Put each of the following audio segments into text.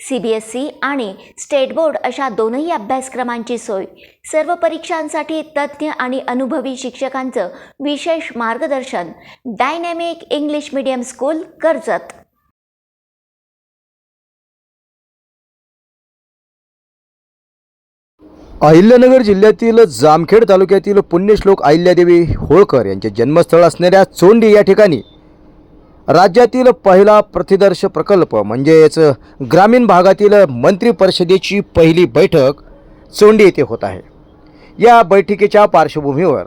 C B S C आणि state board अशा दोनही अभ्यासक्रमांची सोय. सर्व परीक्षांसाठी तज्ज्ञ आणि अनुभवी शिक्षकांचं विशेष मार्गदर्शन. Dynamic English medium school Karjat. Ahilyanagar जिल्ह्यातील जामखेड तालुक्यातील पुण्यश्लोक अहिल्यादेवी होळकर यांचे जन्मस्थळ असणाऱ्या चोंडी या ठिकाणी राज्यातील पहिला प्रतिदर्श प्रकल्प म्हणजेच ग्रामीण भागातील मंत्री परिषदेची पहिली बैठक चोंडी येथे होत आहे. या बैठकीच्या पार्श्वभूमीवर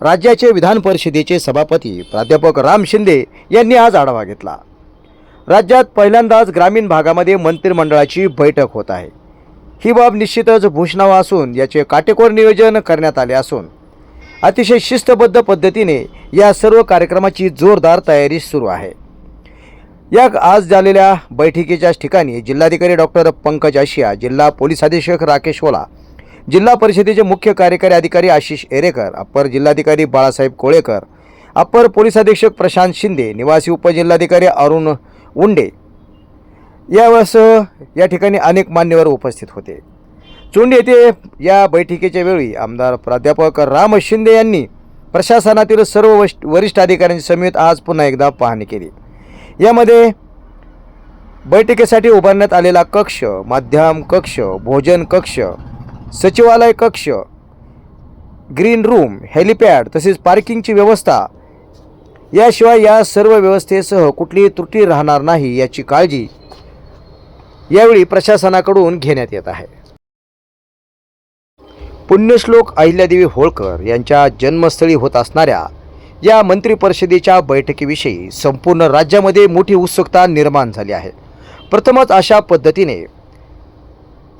राज्याचे विधान परिषदेचे सभापती प्राध्यापक राम शिंदे यांनी आज आढावा घेतला. राज्यात पहिल्यांदाच ग्रामीण भागामध्ये मंत्रिमंडळाची बैठक होत आहे. ही बाब निश्चितच भूषणावा असून याचे काटेकोर नियोजन करण्यात आले असून अतिशय शिस्तबद्ध पद्धतीने या सर्व कार्यक्रमाची जोरदार तयारी सुरू आहे. या आज झालेल्या बैठकीच्या ठिकाणी जिल्हाधिकारी डॉक्टर पंकज आशिया जिल्हा पोलीस अधीक्षक राकेश ओला जिल्हा परिषदेचे मुख्य कार्यकारी अधिकारी आशिष एरेकर अप्पर जिल्हाधिकारी बाळासाहेब कोळेकर अप्पर पोलीस अधीक्षक प्रशांत शिंदे निवासी उपजिल्हाधिकारी अरुण उंडे यासह या ठिकाणी अनेक मान्यवर उपस्थित होते. चोंड येथे या बैठकीच्या वेळी आमदार प्राध्यापक राम शिंदे यांनी प्रशासनातील सर्व वरिष्ठ अधिकाऱ्यांची समेत आज पुन्हा एकदा पाहणी केली. यामध्ये बैठकीसाठी उभारण्यात आलेला कक्ष माध्यम कक्ष भोजन कक्ष सचिवालय कक्ष ग्रीन रूम हेलिपॅड तसेच पार्किंगची व्यवस्था याशिवाय या सर्व व्यवस्थेसह कुठलीही त्रुटी राहणार नाही याची काळजी यावेळी प्रशासनाकडून घेण्यात येत आहे. पुण्यश्लोक अहिल्यादेवी होळकर यांच्या जन्मस्थळी होत असणाऱ्या या मंत्रिपरिषदेच्या बैठकीविषयी संपूर्ण राज्यामध्ये मोठी उत्सुकता निर्माण झाली आहे. प्रथमच अशा पद्धतीने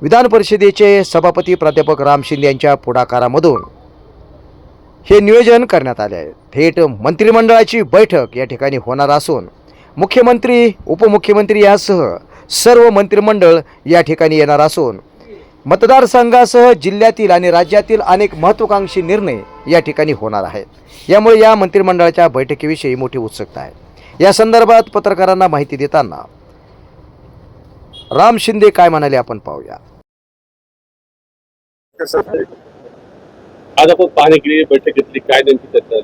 विधान परिषदेचे सभापती प्राध्यापक राम शिंदे यांच्या पुढाकारामधून हे नियोजन करण्यात आले आहे. थेट मंत्रिमंडळाची बैठक या ठिकाणी होणार असून मुख्यमंत्री उपमुख्यमंत्री यासह सर्व मंत्रिमंडळ या ठिकाणी येणार असून मतदारसंघासह जिल्ह्यातील आणि राज्यातील अनेक महत्त्वाकांक्षी निर्णय या ठिकाणी होणार आहेत. यामुळे या मंत्रिमंडळाच्या बैठकीविषयी मोठी उत्सुकता आहे. या संदर्भात पत्रकारांना माहिती देताना राम शिंदे काय म्हणाले आपण पाहूया. आज आपण पाहणी केली बैठक घेतली. काय नेमकी चर्चा?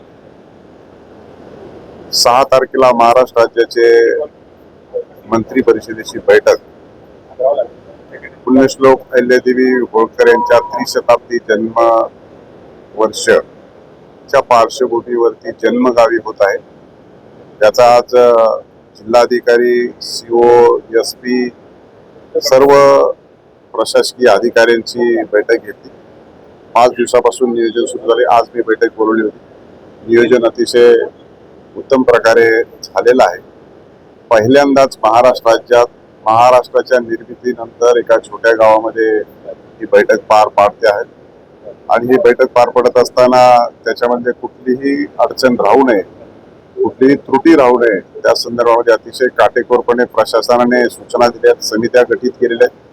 सहा तारखेला महाराष्ट्र राज्याचे मंत्री परिषदेची बैठक. पुण्यश्लोक अहिल्यादेवी होळकर यांच्या त्रिशताब्दी जन्म वर्षच्या पार्श्वभूमीवरती जन्मगावी होत आहे त्याचा आज जिल्हाधिकारी सी ओ एस पी सर्व प्रशासकीय अधिकाऱ्यांची बैठक घेतली. पाच दिवसापासून नियोजन सुरू झाले. आज मी बैठक बोलवली होती. नियोजन अतिशय उत्तम प्रकारे झालेलं आहे. पहिल्यांदाच महाराष्ट्र राज्यात महाराष्ट्राच्या निर्मितीनंतर एका छोट्या गावामध्ये ही बैठक पार पाडते आहेत. आणि ही बैठक पार पडत असताना त्याच्यामध्ये कुठलीही अडचण राहू नये कुठलीही त्रुटी राहू नये त्या संदर्भामध्ये अतिशय काटेकोरपणे प्रशासनाने सूचना दिल्या आहेत, समित्या गठीत केलेल्या आहेत.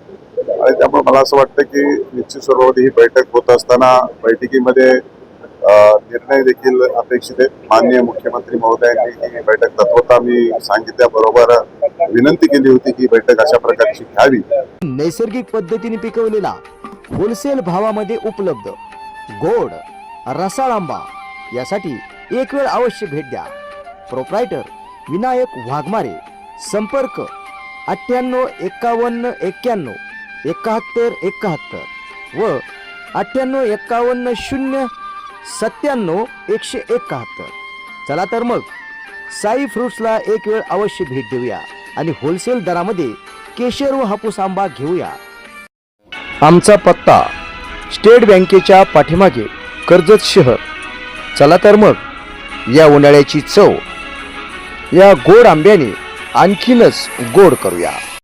आणि त्यामुळे मला असं वाटतं की निश्चित स्वरूपामध्ये ही बैठक होत असताना बैठकीमध्ये निर्णय देखील अपेक्षित आहेत. माननीय मुख्यमंत्री महोदयांनी ही बैठक तत्वता मी सांगितल्याबरोबर विनंती केली होती की ही बैठक अशा प्रकारची घ्यावी. नैसर्गिक पद्धतीने पिकवलेला होलसेल भावामध्ये उपलब्ध गोड रसाळ आंबा यासाठी एक वेळ अवश्य भेट द्या. प्रोप्रायटर विनायक वाघमारे संपर्क अठ्ठ्याण्णव एकावन्न एक्क्याण्णव एकाहत्तर एकाहत्तर व अठ्ठ्याण्णव एक्कावन्न शून्य सत्त्याण्णव एकशे एकाहत्तर. चला तर मग साई फ्रुट्सला एक वेळ अवश्य भेट देऊया आणि होलसेल दरामध्ये केशर व हापूस आंबा घेऊया. आमचा पत्ता स्टेट बँकेच्या पाठीमागे कर्जत शहर. चला तर मग या उन्हाळ्याची चव या गोड आंब्याने आणखीनच गोड करूया.